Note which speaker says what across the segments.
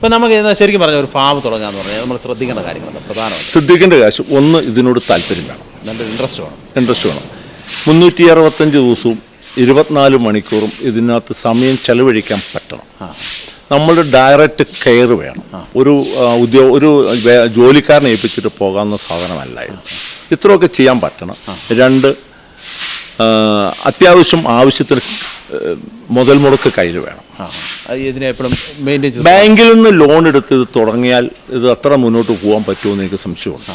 Speaker 1: അപ്പോൾ നമുക്ക് ഇന്ന് ശരിക്കും പറഞ്ഞ ഒരു ഫാം തുടങ്ങാന്ന് പറഞ്ഞാൽ നമ്മൾ ശ്രദ്ധിക്കേണ്ട കാര്യങ്ങളുണ്ട് പ്രധാനമായിട്ട്.
Speaker 2: ശ്രദ്ധിക്കേണ്ട കാശ് ഒന്ന് ഇതിനോട് താല്പര്യം വേണം.
Speaker 1: നല്ലൊരു ഇൻട്രസ്റ്റ് വേണം.
Speaker 2: ഇൻട്രസ്റ്റ് വേണം. മുന്നൂറ്റി അറുപത്തഞ്ച് ദിവസവും ഇരുപത്തിനാല് മണിക്കൂറും ഇതിനകത്ത് സമയം ചെലവഴിക്കാൻ പറ്റണം. നമ്മളുടെ ഡയറക്റ്റ് കെയർ വേണം. ഒരു ഉദ്യോഗ ഒരു ജോലിക്കാരനെ ഏൽപ്പിച്ചിട്ട് പോകാവുന്ന സാധനമല്ല ഇത് ഇത്രയൊക്കെ ചെയ്യാൻ പറ്റണം. രണ്ട് അത്യാവശ്യം ആവശ്യത്തിന് മുതൽ മുടക്ക് കയ്യിൽ വേണം.
Speaker 1: ഇതിനെ എപ്പോഴും മെയിന്റെയിൻ ചെയ്ത്
Speaker 2: ബാങ്കിൽ നിന്ന് ലോൺ എടുത്ത് ഇത് തുടങ്ങിയാൽ ഇത് അത്ര മുന്നോട്ട് പോകാൻ പറ്റുമെന്ന് എനിക്ക് സംശയമുണ്ട്.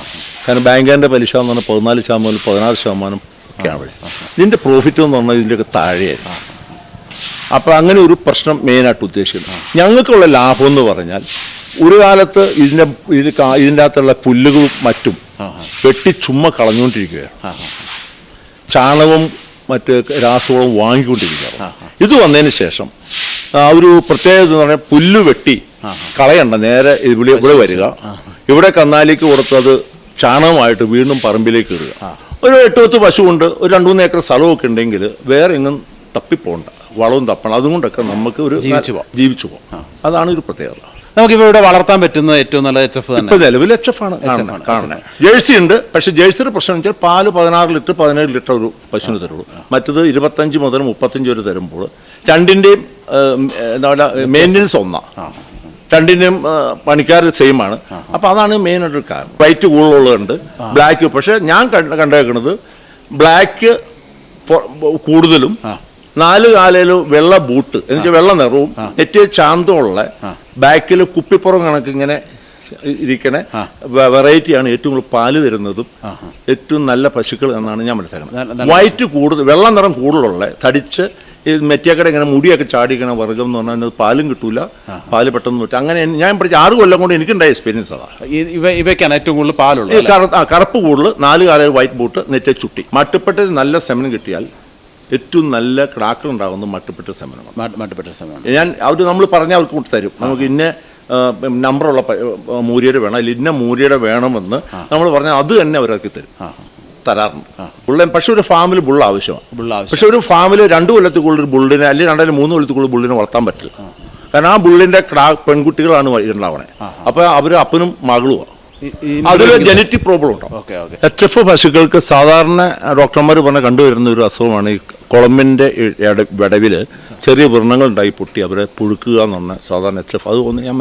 Speaker 2: കാരണം ബാങ്കിന്റെ പലിശ എന്ന് പറഞ്ഞാൽ പതിനാല് ശതമാനം പതിനാറ് ശതമാനം ഒക്കെയാണ് പലിശ ഇതിന്റെ പ്രോഫിറ്റ് എന്ന് പറഞ്ഞാൽ ഇതിന്റെയൊക്കെ താഴെയായിരുന്നു അപ്പോൾ അങ്ങനെ ഒരു പ്രശ്നം മെയിനായിട്ട് ഉദ്ദേശിക്കുന്നത് ഞങ്ങൾക്കുള്ള ലാഭം എന്ന് പറഞ്ഞാൽ ഒരു കാലത്ത് ഇതിന്റെ ഇത് കാ- ഇതിന്റെ അകത്തുള്ള പുല്ലുകളും മറ്റും വെട്ടി ചുമ്മാ കളഞ്ഞുകൊണ്ടിരിക്കുകയാണ്. ചാണകവും മറ്റ് രാസവളം വാങ്ങിക്കൊണ്ടിരിക്കുകയാണ് ഇത് വന്നതിന് ശേഷം ആ, ഒരു പ്രത്യേകത എന്ന് പറഞ്ഞാൽ പുല്ല് വെട്ടി കളയണ്ട നേരെ ഇവിടെ ഇവിടെ വരിക. ഇവിടെ കന്നാലിക്ക് കൊടുത്തത് ചാണകമായിട്ട് വീണ്ടും പറമ്പിലേക്ക് ഇടുക. ഒരു എട്ട് പത്ത് പശുവുണ്ട് ഒരു രണ്ട് മൂന്ന് ഏക്കർ സ്ഥലമൊക്കെ ഉണ്ടെങ്കിൽ വേറെ എങ്ങും തപ്പിപ്പോണ്ട വളവും തപ്പണം അതുകൊണ്ടൊക്കെ നമുക്ക് ഒരു.
Speaker 1: ജീവിച്ചു
Speaker 2: പോകാം അതാണ് ഒരു പ്രത്യേകത.
Speaker 1: നമുക്കിപ്പോൾ ഇവിടെ വളർത്താൻ പറ്റുന്ന ഏറ്റവും നല്ല എച്ച് എഫ് തന്നെ.
Speaker 2: നിലവിൽ എച്ച് എഫ് ആണ്. കാണുന്നത്. കാണുന്നത്. ജേഴ്സി ഉണ്ട്. പക്ഷെ ജേഴ്സിയുടെ പ്രശ്നം വെച്ചാൽ പാൽ പതിനാറ് ലിറ്റർ പതിനേഴ് ലിറ്റർ ഒരു പശുവിന് തരുള്ളൂ. മറ്റത് ഇരുപത്തഞ്ച് മുതൽ മുപ്പത്തഞ്ച് വരെ തരുമ്പോൾ രണ്ടിന്റെയും എന്താ പറയുക മെയിന്റനൻസ് ഒന്നാണ് രണ്ടിന്റെയും പണിക്കാർ സെയിം ആണ്. അപ്പോൾ അതാണ് മെയിൻ ഒരു കാരണം. വൈറ്റ് കൂടുതലുള്ളതുണ്ട്. ബ്ലാക്ക് പക്ഷേ ഞാൻ കണ്ട- കണ്ടേക്കുന്നത് ബ്ലാക്ക് കൂടുതലും നാല് കാലയിൽ വെള്ള ബൂട്ട്. എന്നുവെച്ചാൽ വെള്ള നിറവും നെറ്റ് ചാന്തമുള്ള ബാക്കിൽ കുപ്പിപ്പുറം കണക്ക് ഇങ്ങനെ ഇരിക്കണ വെറൈറ്റിയാണ് ഏറ്റവും കൂടുതൽ പാൽ തരുന്നതും ഏറ്റവും നല്ല പശുക്കൾ എന്നാണ് ഞാൻ മനസ്സിലാക്കുന്നത്. വൈറ്റ് കൂടുതൽ വെള്ള നിറം കൂടുതലുള്ള തടിച്ച് ഈ മെറ്റിയക്കട ഇങ്ങനെ മുടിയൊക്കെ ചാടിക്കണ വർഗം എന്ന് പറഞ്ഞാൽ പാലും കിട്ടൂല. പാൽ പെട്ടെന്ന് പറ്റും. അങ്ങനെ ഞാൻ പഠിച്ച ആറ് കൊല്ലം കൊണ്ട് എനിക്കുണ്ടായ എക്സ്പീരിയൻസ് അതാണ്
Speaker 1: ഇവ ഇവയ്ക്കാണ് ഏറ്റവും കൂടുതൽ പാലുള്ളത്
Speaker 2: കറുപ്പ് കൂടുതൽ നാല് കാലം വൈറ്റ് ബൂട്ട് നെറ്റ ചുട്ടി. മട്ടുപ്പെട്ട് നല്ല സെമനം കിട്ടിയാൽ ഏറ്റവും നല്ല ക്രാക്കർ ഉണ്ടാകുന്നത് മട്ടുപ്പെട്ട
Speaker 1: സമയമാണ് മട്ടുപ്പെട്ട സമയമാണ്
Speaker 2: ഞാൻ അവർ നമ്മൾ പറഞ്ഞാൽ അവർക്ക് തരും. നമുക്ക് ഇന്ന നമ്പറുള്ള മൂര്യയുടെ മൂരിയുടെ വേണം അല്ലെങ്കിൽ ഇന്ന മൂരിയുടെ വേണമെന്ന് നമ്മൾ പറഞ്ഞാൽ അത് തന്നെ അവരാക്കി തരും. തരാറുണ്ട്. ബുള്ളൻ പക്ഷെ ഒരു ഫാമിൽ ബുള്ള ആവശ്യമാണ്. പക്ഷെ ഒരു ഫാമിൽ രണ്ട് കൊല്ലത്തിൽ കൂടുതൽ ഒരു ബുള്ളിനെ അല്ലെങ്കിൽ രണ്ടായാലും മൂന്ന് കൊല്ലത്തിൽ കൂടുതൽ ബുള്ളിനെ വളർത്താൻ പറ്റില്ല. കാരണം ആ ബുള്ളിന്റെ ക്രാ പെൺകുട്ടികളാണ് ഉണ്ടാവണേ. അപ്പൊ അവർ അപ്പനും മകളുമാണ് അതിൽ ജനറ്റിക് പ്രോബ്ലം ഉണ്ടാവും
Speaker 1: ഓക്കെ
Speaker 2: എച്ച് എഫ് പശുക്കൾക്ക് സാധാരണ ഡോക്ടർമാർ പറഞ്ഞ കണ്ടുവരുന്ന ഒരു അസുഖമാണ് ഈ കുളമ്പിന്റെ വിടവിൽ ചെറിയ വ്രണങ്ങളുണ്ടായി പൊട്ടി അവരെ പുഴുക്കുക എന്ന് പറഞ്ഞ സാധാരണ എച്ച് എഫ്. അത് ഞാൻ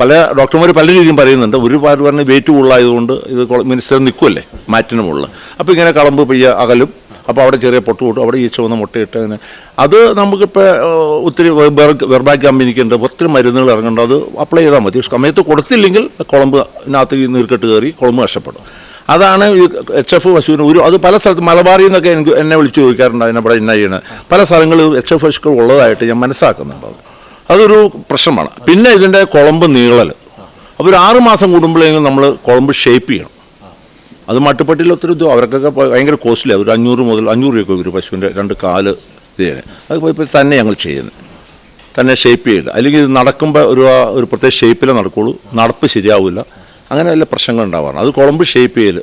Speaker 2: പല ഡോക്ടർമാർ പല രീതിയും പറയുന്നുണ്ട്. ഒരു പാട് പറഞ്ഞ് വെയിറ്റ് കൂടുതലായതുകൊണ്ട് ഇത് മിനിസ്റ്റർ നിൽക്കുമല്ലേ മാറ്റിന് മുകളിൽ അപ്പോൾ ഇങ്ങനെ കളമ്പ് പെയ്യ അകലും അപ്പോൾ അവിടെ ചെറിയ പൊട്ട് കൂട്ടും അവിടെ ഈച്ച വന്ന് മുട്ടയിട്ട് അങ്ങനെ അത് നമുക്കിപ്പോൾ ഒത്തിരി വെർബാക്ക് കമ്പനിക്കുണ്ട്. ഒത്തിരി മരുന്നുകൾ ഇറങ്ങേണ്ടത് അപ്ലൈ ചെയ്താൽ മതി. സമയത്ത് കൊടുത്തില്ലെങ്കിൽ കുളമ്പ് ഇതിനകത്ത് നീർക്കെട്ട് കയറി കുളമ്പ് നഷ്ടപ്പെടും. അതാണ് ഈ എച്ച് എഫ് പശുവിന് ഒരു അത് പല സ്ഥലത്ത് മലബാറിൽ നിന്നൊക്കെ എനിക്ക് എന്നെ വിളിച്ച് ചോദിക്കാറുണ്ട് അതിനവിടെ ഇന്ന ചെയ്യണത് പല സ്ഥലങ്ങളിൽ എച്ച് എഫ് പശുക്കൾ ഉള്ളതായിട്ട് ഞാൻ മനസ്സിലാക്കുന്നുണ്ട് അത്. അതൊരു പ്രശ്നമാണ്. പിന്നെ ഇതിന്റെ കുളമ്പ് നീളൽ. അപ്പോൾ ഒരു ആറ് മാസം കൂടുമ്പോഴേക്കും നമ്മൾ കുളമ്പ് ഷേപ്പ് ചെയ്യണം. അത് മട്ടുപ്പട്ടിയിൽ ഒത്തിരി ഇത് അവർക്കൊക്കെ ഭയങ്കര കോസ്റ്റ്ലി ഒരു അഞ്ഞൂറ് മുതൽ അഞ്ഞൂറ് രൂപ ഒരു പശുവിന്റെ രണ്ട് കാൽ ഇത് ചെയ്യാൻ അത് ഇപ്പോൾ തന്നെ ഞങ്ങൾ ചെയ്യുന്നത്. തന്നെ ഷേപ്പ് ചെയ്ത്. അല്ലെങ്കിൽ ഇത് നടക്കുമ്പോൾ ഒരു ഒരു പ്രത്യേക ഷേപ്പിലേ നടക്കുള്ളൂ. നടപ്പ് ശരിയാവില്ല. അങ്ങനെ വല്ല പ്രശ്നങ്ങൾ ഉണ്ടാവാറുണ്ട്. അത് കുളമ്പ് ഷേപ്പ് ചെയ്യൽ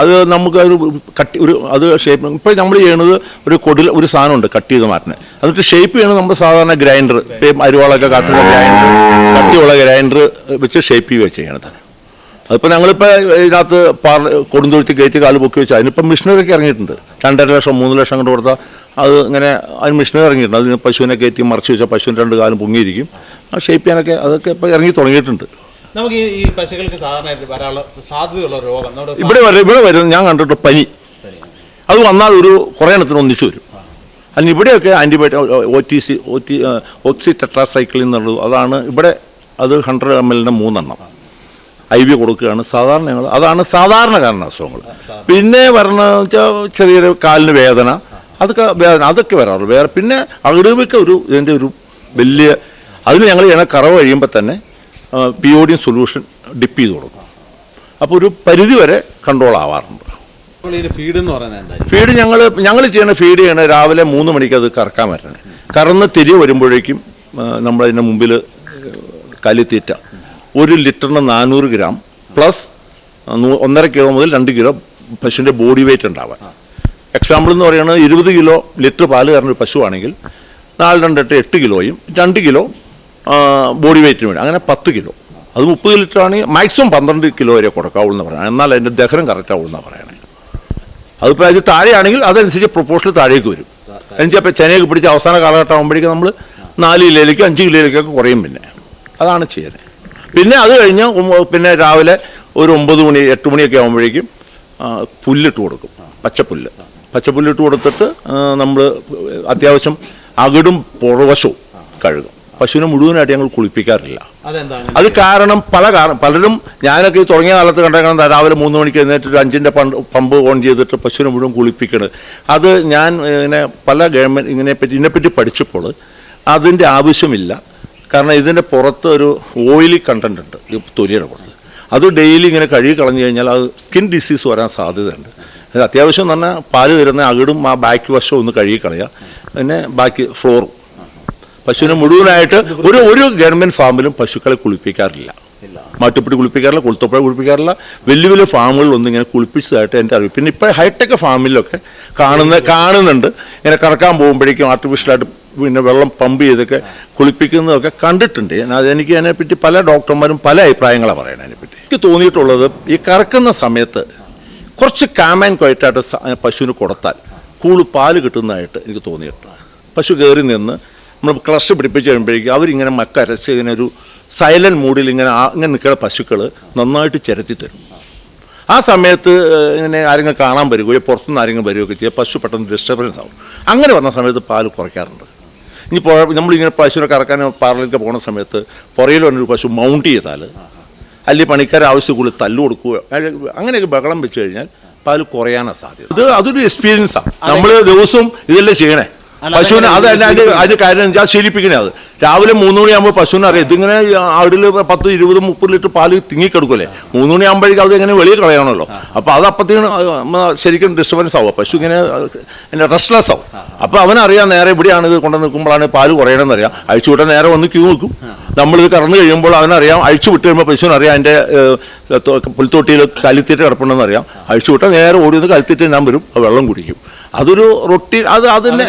Speaker 2: അത് നമുക്ക് ഒരു കട്ടി ഒരു അത് ഷേപ്പ് ഇപ്പോൾ നമ്മൾ ചെയ്യണത് ഒരു കൊടിൽ ഒരു സാധനമുണ്ട് കട്ട് ചെയ്ത് മാറ്റുന്നത് എന്നിട്ട് ഷേപ്പ് ചെയ്യണത് നമ്മുടെ സാധാരണ ഗ്രൈൻഡർ ഇപ്പം അരുവാളൊക്കെ കാട്ടുന്ന ഗ്രൈൻഡർ കട്ടിയുള്ള ഗ്രൈൻഡർ വെച്ച് ഷേപ്പ് ചെയ്യുക ചെയ്യണത്. അതിപ്പോൾ ഞങ്ങളിപ്പോൾ ഇതിനകത്ത് പാർ കൊടുന്തൊഴുത്തി കയറ്റി കാൽ പൊക്കി വെച്ചാൽ അതിനിപ്പം മിഷനറിയൊക്കെ ഇറങ്ങിയിട്ടുണ്ട്. രണ്ടര ലക്ഷം മൂന്ന് ലക്ഷം കൊണ്ട് കൊടുത്താൽ അത് ഇങ്ങനെ അതിന് മിഷനറി ഇറങ്ങിയിട്ടുണ്ട്. അതിന് പശുവിനെ കയറ്റി മറിച്ച് വെച്ചാൽ പശുവിന്റെ രണ്ട് കാലും പൊങ്ങിയിരിക്കും. ആ ഷേപ്പ് ചെയ്യാനൊക്കെ അതൊക്കെ ഇപ്പോൾ ഇറങ്ങി തുടങ്ങിയിട്ടുണ്ട്.
Speaker 1: നമുക്ക് ഈ പശുക്കൾക്ക് സാധാരണയായിട്ട് വരാനുള്ള സാധ്യതയുള്ള രോഗം. നമ്മുടെ
Speaker 2: ഇവിടെ വരെ ഇവിടെ വരുന്നത് ഞാൻ കണ്ടിട്ട് പനി. അത് വന്നാൽ ഒരു കുറേ എണ്ണത്തിന് ഒന്നിച്ചു വരും. അതിന് ഇവിടെയൊക്കെ antibiotic O T C O T ഓക്സി ടെട്രാസൈക്കിളിൽ എന്നുള്ളത് അതാണ് ഇവിടെ അത് ഹൺഡ്രഡ് എം എല്ലിന്റെ മൂന്നെണ്ണം. ഐ വി കൊടുക്കുകയാണ്. സാധാരണ ഞങ്ങൾ അതാണ് സാധാരണ കാരണം അസുഖങ്ങൾ പിന്നെ വരണ വെച്ചാൽ ചെറിയൊരു കാലിന് വേദന അതൊക്കെ വേദന അതൊക്കെ വരാറുള്ളൂ. വേറെ പിന്നെ അകിടുവൊക്കെ ഒരു ഇതിന്റെ ഒരു വലിയ അതിന് ഞങ്ങൾ ചെയ്യണ കറവ് കഴിയുമ്പോൾ തന്നെ P O D solution dip ചെയ്ത് കൊടുക്കും. അപ്പോൾ ഒരു പരിധി വരെ കൺട്രോൾ ആവാറുണ്ട്.
Speaker 1: ഫീഡ് എന്ന് പറയുന്നത്
Speaker 2: ഫീഡ് ഞങ്ങൾ ഞങ്ങൾ ചെയ്യണ ഫീഡ് ചെയ്യണ രാവിലെ മൂന്ന് മണിക്ക് അത് കറക്കാൻ വരണേ. കറന്ന് തിരികെ വരുമ്പോഴേക്കും നമ്മളതിന്റെ മുമ്പിൽ കലിത്തീറ്റ ഒരു ലിറ്ററിന് നാനൂറ് ഗ്രാം പ്ലസ് ഒന്നര കിലോ മുതൽ രണ്ട് കിലോ പശുവിന്റെ ബോഡി വെയിറ്റ് ഉണ്ടാവാൻ എക്സാമ്പിൾ എന്ന് പറയുന്നത് ഇരുപത് കിലോ ലിറ്റർ പാൽ കയറുന്ന ഒരു പശുവാണെങ്കിൽ നാല് രണ്ടെട്ട് എട്ട് കിലോയും രണ്ട് കിലോ ബോഡി വെയിറ്റിന് വേണ്ടി. അങ്ങനെ പത്ത് കിലോ. അത് മുപ്പത് ലിറ്റർ ആണെങ്കിൽ മാക്സിമം പന്ത്രണ്ട് കിലോ വരെ കൊടുക്കാവുള്ളൂ എന്ന് എന്നാൽ അതിന്റെ ദഹനം കറക്റ്റ് ആവുള്ളൂ എന്നാണ് പറയണേ. അതിപ്പോൾ അതിന് താഴെയാണെങ്കിൽ അതനുസരിച്ച് പ്രൊപ്പോഷണൽ താഴേക്ക് വരും. എന്നുവെച്ചാൽ അപ്പോൾ ചെനയൊക്കെ പിടിച്ച് അവസാന കാലഘട്ടം ആകുമ്പോഴേക്കും നമ്മൾ നാല് കിലോയിലേക്ക് അഞ്ച് കിലോയിലേക്കൊക്കെ കുറയും പിന്നെ. അതാണ് ചെയ്യുന്നത് പിന്നെ അത് കഴിഞ്ഞ് പിന്നെ രാവിലെ ഒരു ഒമ്പത് മണി എട്ട് മണിയൊക്കെ ആകുമ്പോഴേക്കും പുല്ലിട്ട് കൊടുക്കും. പച്ചപ്പുല്ല്. പച്ചപ്പുല്ലിട്ട് കൊടുത്തിട്ട് നമ്മൾ അത്യാവശ്യം അകിടും പുറവശവും കഴുകും. പശുവിനെ മുഴുവനായിട്ട് ഞങ്ങൾ കുളിപ്പിക്കാറില്ല. അത് കാരണം പല കാരണം പലരും ഞാനൊക്കെ ഈ തുടങ്ങിയ കാലത്ത് കണ്ടേക്കണം രാവിലെ മൂന്ന് മണിക്ക് എഴുന്നേറ്റ് ഒരു അഞ്ചിന്റെ പണ്ട് പമ്പ് ഓൺ ചെയ്തിട്ട് പശുവിനെ മുഴുവൻ കുളിപ്പിക്കണത് അത് ഞാൻ ഇങ്ങനെ പല ഗവൺമെന്റ് ഇതിനെപ്പറ്റി ഇതിനെപ്പറ്റി പഠിച്ചപ്പോൾ അതിന്റെ ആവശ്യമില്ല. കാരണം ഇതിന്റെ പുറത്ത് ഒരു ഓയിലി കണ്ടന്റ് ഉണ്ട് ഈ തൊലിയുടെ പുറത്ത് അത് ഡെയിലി ഇങ്ങനെ കഴുകി കളഞ്ഞു കഴിഞ്ഞാൽ അത് സ്കിൻ ഡിസീസ് വരാൻ സാധ്യതയുണ്ട്. അത് അത്യാവശ്യം എന്ന് പറഞ്ഞാൽ പാൽ തരുന്ന അകിടും ആ ബാക്ക് വശവും ഒന്ന് കഴുകി കളയുക. പിന്നെ ബാക്കി ഫ്ലോറും പശുവിനെ മുഴുവനായിട്ട് ഒരു ഒരു ഗവൺമെന്റ് ഫാമിലും പശുക്കളെ കുളിപ്പിക്കാറില്ല. മാട്ടുപ്പിടി കുളിപ്പിക്കാറില്ല കൊളുത്തപ്പുഴ കുളിപ്പിക്കാറില്ല വലിയ വലിയ ഫാമുകളിലൊന്നും ഇങ്ങനെ കുളിപ്പിച്ചതായിട്ട് എന്റെ അറിവ്. പിന്നെ ഇപ്പോൾ ഹൈടെക് ഫാമിലൊക്കെ കാണുന്ന കാണുന്നുണ്ട്. ഇങ്ങനെ കറക്കാൻ പോകുമ്പോഴേക്കും ആർട്ടിഫിഷ്യലായിട്ട് പിന്നെ വെള്ളം പമ്പ് ചെയ്തൊക്കെ കുളിപ്പിക്കുന്നതൊക്കെ കണ്ടിട്ടുണ്ട്. ഞാൻ അതെനിക്ക് അതിനെപ്പറ്റി പല ഡോക്ടർമാരും പല അഭിപ്രായങ്ങളാണ് പറയുന്നത് അതിനെപ്പറ്റി. എനിക്ക് തോന്നിയിട്ടുള്ളത് ഈ കറക്കുന്ന സമയത്ത് കുറച്ച് കാമൻ ക്വയറ്റായിട്ട് പശുവിന് കൊടുത്താൽ കൂൾ പാൽ കിട്ടുന്നതായിട്ട് എനിക്ക് തോന്നിയിട്ടുണ്ട്. പശു കയറി നിന്ന് നമ്മൾ ക്ലസ്റ്റർ പിടിപ്പിച്ച് കഴിയുമ്പോഴേക്കും അവരിങ്ങനെ മക്കരച്ച് ഇങ്ങനെ ഒരു സൈലന്റ് മൂഡിൽ ഇങ്ങനെ അങ്ങനെ ഇങ്ങനെ നിൽക്കുന്ന പശുക്കൾ നന്നായിട്ട് ചിരത്തി തരും. ആ സമയത്ത് ഇങ്ങനെ ആരെങ്കിലും കാണാൻ വരികയോ പുറത്തുനിന്ന് ആരെങ്കിലും വരികയൊക്കെ ചെയ്യുക പശു പെട്ടെന്ന് ഡിസ്റ്റർബൻസ് ആവും. അങ്ങനെ വന്ന സമയത്ത് പാൽ കുറയ്ക്കാറുണ്ട്. ഇനി നമ്മളിങ്ങനെ പശുവിനെ കറക്കാൻ പാർലറിലേക്ക് പോകുന്ന സമയത്ത് പുറയിൽ വന്നൊരു പശു മൗണ്ട് ചെയ്താൽ അല്ലെങ്കിൽ പണിക്കാരെ ആവശ്യക്കുള്ളിൽ തല്ലു കൊടുക്കുക അങ്ങനെയൊക്കെ ബഹളം വെച്ച് കഴിഞ്ഞാൽ പാൽ കുറയാനാണ് സാധ്യത. ഇത് അതൊരു എക്സ്പീരിയൻസാണ് നമ്മൾ ദിവസവും ഇതെല്ലാം ചെയ്യണേ. പശുവിനെ അത് അതിന്റെ അതിന്റെ കാര്യം ഞാൻ ശീലിപ്പിക്കണേ അത്. രാവിലെ മൂന്ന് മണിയാകുമ്പോൾ പശുവിനെ അറിയാം. ഇതിങ്ങനെ അവിടെ പത്ത് ഇരുപത് മുപ്പത് ലിറ്റർ പാൽ തിങ്ങിക്കെടുക്കൂലേ? മൂന്ന് മണിയാകുമ്പോഴേക്കും അത് ഇങ്ങനെ വെളിയിൽ കളയണമല്ലോ. അപ്പൊ അത് അപ്പത്തേനും നമ്മ ശരിക്കും ഡിസ്റ്റർബൻസ് ആവും. പശു ഇങ്ങനെ എന്നെ റെസ്റ്റ്ലെസ് ആവും. അപ്പൊ അവനറിയാം നേരെ ഇവിടെയാണ് ഇത് കൊണ്ടു നിൽക്കുമ്പോഴാണ് പാൽ കുറയണമെന്ന് അറിയാം അഴിച്ചു വിട്ടാൽ നേരെ വന്ന് ക്യൂ നിൽക്കും. നമ്മളിത് കറന്നു കഴിയുമ്പോൾ അവനറിയാം അഴിച്ചു വിട്ട് കഴിയുമ്പോൾ പശുവിനറിയാം തൊ- പുൽത്തൊട്ടിയിൽ കലിത്തീറ്റ കിടപ്പുണ്ടെന്ന് അറിയാം അഴിച്ചു വിട്ടാൽ നേരെ ഓടി വന്ന് കലിത്തീറ്റ ഞാൻ വരും. വെള്ളം കുടിക്കും. അതൊരു റൊട്ടീൻ അത് അതിനെ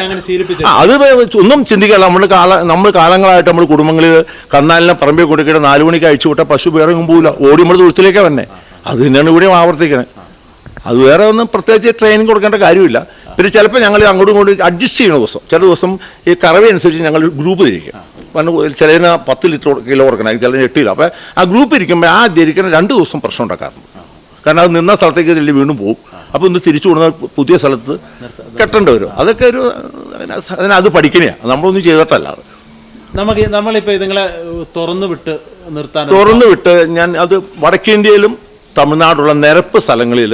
Speaker 2: അത് ഒന്നും ചിന്തിക്കാല്ല നമ്മൾ കാല നമ്മൾ കാലങ്ങളായിട്ട് നമ്മൾ കുടുംബങ്ങളിൽ കന്നാലിനെ പറമ്പിൽ കൊടുക്കിയിട്ട് നാലു മണിക്ക് അഴിച്ചു വിട്ട പശു വേറെ പോവില്ല. പോകില്ല ഓടി നമ്മൾ തൊഴുത്തിലേക്ക് തന്നെ അത് തന്നെയാണ് ഇവിടെയും ആവർത്തിക്കുന്നത് അത് വേറെ ഒന്നും പ്രത്യേകിച്ച് ട്രെയിനിങ് കൊടുക്കേണ്ട കാര്യമില്ല. പിന്നെ ചിലപ്പോൾ ഞങ്ങൾ അങ്ങോട്ടും ഇങ്ങോട്ടും അഡ്ജസ്റ്റ് ചെയ്യുന്ന ദിവസം. ചില ദിവസം ഈ കറവ അനുസരിച്ച് ഞങ്ങൾ ഗ്രൂപ്പ് തിരിക്കും. ചിലതിന് പത്ത് ലിറ്റർ കിലോ കൊടുക്കണം. ചിലതിന് എട്ട് കിലോ. അപ്പോൾ ആ ഗ്രൂപ്പ് ഇരിക്കുമ്പോൾ ആ ധരിക്കുന്ന രണ്ട് ദിവസം പ്രശ്നം ഉണ്ടാക്കാറുണ്ട്. കാരണം അത് നിന്ന സ്ഥലത്തേക്ക് വീണ്ടും പോകും അപ്പോൾ ഒന്ന് തിരിച്ചു കൊടുക്കുന്ന പുതിയ സ്ഥലത്ത് കെട്ടേണ്ടി വരും. അതൊക്കെ ഒരു അതിനത് അതിന് അത് പഠിക്കണയാണ് നമ്മളൊന്നും ചെയ്തിട്ടല്ല അത്.
Speaker 1: നമുക്ക് നമ്മളിപ്പോൾ ഇതുങ്ങളെ തുറന്നു വിട്ട് നിർത്താൻ
Speaker 2: തുറന്നു വിട്ട് ഞാൻ അത് വടക്കേന്ത്യയിലും തമിഴ്നാടുള്ള നിരപ്പ് സ്ഥലങ്ങളിൽ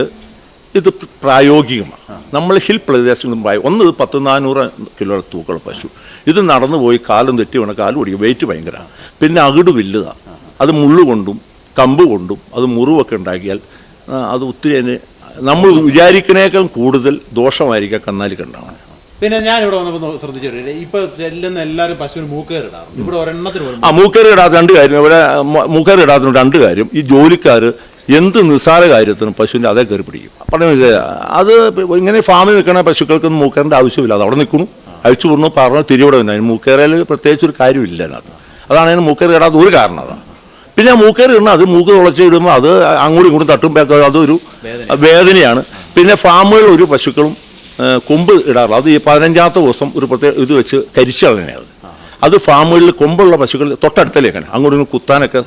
Speaker 2: ഇത് പ്രായോഗികമാണ്. നമ്മൾ ഹിൽ പ്രദേശങ്ങളും പ്രായം ഒന്ന് പത്ത് നാനൂറ് കിലോ തൂക്കമുള്ള പശു. ഇത് നടന്നു പോയി കാലും തെറ്റി വേണം കാലും ഓടിക്കും. വെയിറ്റ് ഭയങ്കരമാണ്. പിന്നെ അകിട് വില്ലുക അത് മുള്ളു കൊണ്ടും കമ്പ് കൊണ്ടും അത് മുറിവൊക്കെ ഉണ്ടാക്കിയാൽ അത് ഒത്തിരി അതിന് നമ്മൾ വിചാരിക്കുന്നേക്കാൾ കൂടുതൽ ദോഷമായിരിക്കാം കന്നാലി കണ്ടാണ്.
Speaker 1: പിന്നെ ഞാൻ ഇവിടെ വന്നപ്പോൾ ശ്രദ്ധിച്ചു ഇപ്പൊ ചെല്ലുന്ന എല്ലാവരും പശുവിന് മൂക്കേറിടാറുണ്ട് ഇവിടെ ഒരെണ്ണത്തിന്
Speaker 2: ആ മൂക്കേർ ഇടാത്ത രണ്ട് കാര്യം. ഇവിടെ മൂക്കേർ ഇടാത്തതിന് ഇടാത്ത രണ്ട് കാര്യം. ഈ ജോലിക്കാർ എന്ത് നിസ്സാര കാര്യത്തിനും പശുവിന്റെ അതേ കയറി പിടിക്കും. പറഞ്ഞു അത് ഇങ്ങനെ ഫാമിൽ നിൽക്കുന്ന പശുക്കൾക്ക് മൂക്കേറിന്റെ ആവശ്യമില്ല. അത് അവിടെ നിൽക്കുന്നു. അഴിച്ചു വിടണു പറഞ്ഞു തിരിവിടെ വന്നു. അതിന് മൂക്കേറയിൽ പ്രത്യേകിച്ച് ഒരു കാര്യമില്ല അതിനകത്ത്. അതാണ് അതിന് മൂക്കേർ ഇടാത്ത ഒരു കാരണം. അതാണ് പിന്നെ മൂക്കേറി ഇടണം. അത് മൂക്ക് തുളച്ച് ഇടുമ്പോൾ അത് അങ്ങോട്ടും ഇങ്ങോട്ടും തട്ടും അതൊരു വേദനയാണ്. പിന്നെ ഫാമുകളിൽ ഒരു പശുക്കളും കൊമ്പ് ഇടാറില്ല. അത് ഈ പതിനഞ്ചാമത്തെ ദിവസം ഒരു പ്രത്യേക ഇത് വെച്ച് കരിച്ചു കളയണത് അത് ഫാമുകളിൽ കൊമ്പുള്ള പശുക്കൾ തൊട്ടടുത്തലേക്കാണ്. അങ്ങോട്ടും കുത്താനൊക്കെ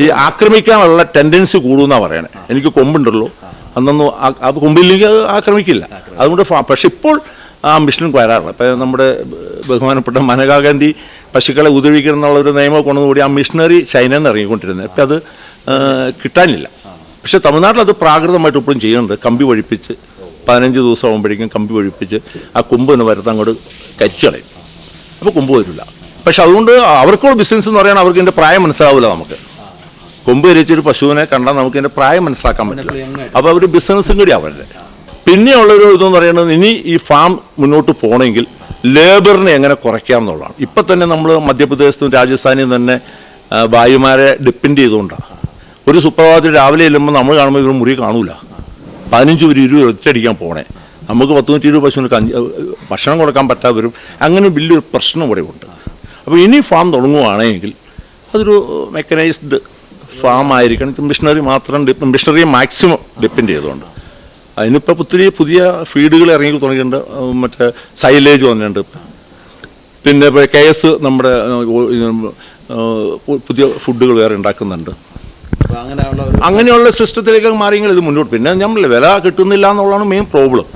Speaker 2: ഈ ആക്രമിക്കാനുള്ള ടെൻഡൻസി കൂടുമെന്നാണ് പറയണേ. എനിക്ക് കൊമ്പുണ്ടല്ലോ. അന്നൊന്നും ആ- കൊമ്പില്ലെങ്കിൽ അത് ആക്രമിക്കില്ല. അതുകൊണ്ട് പക്ഷെ ഇപ്പോൾ ആ മിഷനും വരാറില്ല ഇപ്പം നമ്മുടെ ബഹുമാനപ്പെട്ട മനകാ ഗാന്ധി പശുക്കളെ ഉദവിക്കണം എന്നുള്ള ഒരു നിയമം കൊണ്ടുകൂടി ആ മിഷണറി ചൈനയിൽ നിന്ന് ഇറങ്ങിക്കൊണ്ടിരുന്നത്. ഇപ്പം അത് കിട്ടാനില്ല. പക്ഷേ തമിഴ്നാട്ടിൽ അത് പ്രാകൃതമായിട്ട് ഇപ്പോഴും ചെയ്യുന്നുണ്ട്. കമ്പി ഒഴിപ്പിച്ച് പതിനഞ്ച് ദിവസം ആകുമ്പോഴേക്കും കമ്പി ഒഴിപ്പിച്ച് ആ കുമ്പ് എന്ന് വരുത്താൻ അങ്ങോട്ട് കരിച്ചളയും അപ്പോൾ കൊമ്പ് വരില്ല. പക്ഷെ അതുകൊണ്ട് അവർക്കുള്ള ബിസിനസ് എന്ന് പറയുന്നത് അവർക്ക് ഇതിന്റെ പ്രായം മനസ്സിലാവില്ല നമുക്ക്. കൊമ്പ് കരിച്ചൊരു പശുവിനെ കണ്ടാൽ നമുക്ക് ഇതിന്റെ പ്രായം മനസ്സിലാക്കാൻ പറ്റില്ല. അപ്പോൾ അവർ ബിസിനസ്സും കൂടി അവരുടെ. പിന്നെയുള്ളൊരു ഇതെന്ന് പറയുന്നത് ഇനി ഈ ഫാം മുന്നോട്ട് പോകണമെങ്കിൽ ലേബറിനെ എങ്ങനെ കുറയ്ക്കാം എന്നുള്ളതാണ്. ഇപ്പം തന്നെ നമ്മൾ മധ്യപ്രദേശത്തും രാജസ്ഥാനിലും തന്നെ ഭായിമാരെ ഡിപ്പെൻഡ് ചെയ്തുകൊണ്ടാണ്. ഒരു സുപ്രഭാതത്തിൽ രാവിലെ ചെല്ലുമ്പോൾ നമ്മൾ കാണുമ്പോൾ ഇവർ മുറി കാണൂല. പതിനഞ്ച് ഒരു ഇരുപത് ഒറ്റയടിക്കാൻ പോണേ. നമുക്ക് പത്ത് നൂറ്റി ഇരുപത് പശുവിനൊക്കെ അഞ്ച് ഭക്ഷണം കൊടുക്കാൻ പറ്റാതെ വരും അങ്ങനെ വലിയൊരു പ്രശ്നം ഇവിടെ ഉണ്ട്. അപ്പോൾ ഇനി ഫാം തുടങ്ങുകയാണെങ്കിൽ അതൊരു മെക്കനൈസ്ഡ് ഫാം ആയിരിക്കണം. മിഷണറി മാത്രം മിഷണറി മാക്സിമം ഡിപ്പെൻഡ് ചെയ്തുകൊണ്ട്. അതിനിപ്പോൾ ഒത്തിരി പുതിയ ഫീഡുകൾ ഇറങ്ങി തുടങ്ങിയിട്ടുണ്ട്. മറ്റേ സൈലേജ് വന്നിട്ടുണ്ട്. പിന്നെ ഇപ്പോൾ കെ എസ് നമ്മുടെ പുതിയ ഫുഡുകൾ വേറെ ഉണ്ടാക്കുന്നുണ്ട്. അങ്ങനെയുള്ള സിസ്റ്റത്തിലേക്ക് മാറിയെങ്കിൽ ഇത് മുന്നോട്ട്. പിന്നെ നമ്മൾ വില കിട്ടുന്നില്ല എന്നുള്ളതാണ് മെയിൻ പ്രോബ്ലം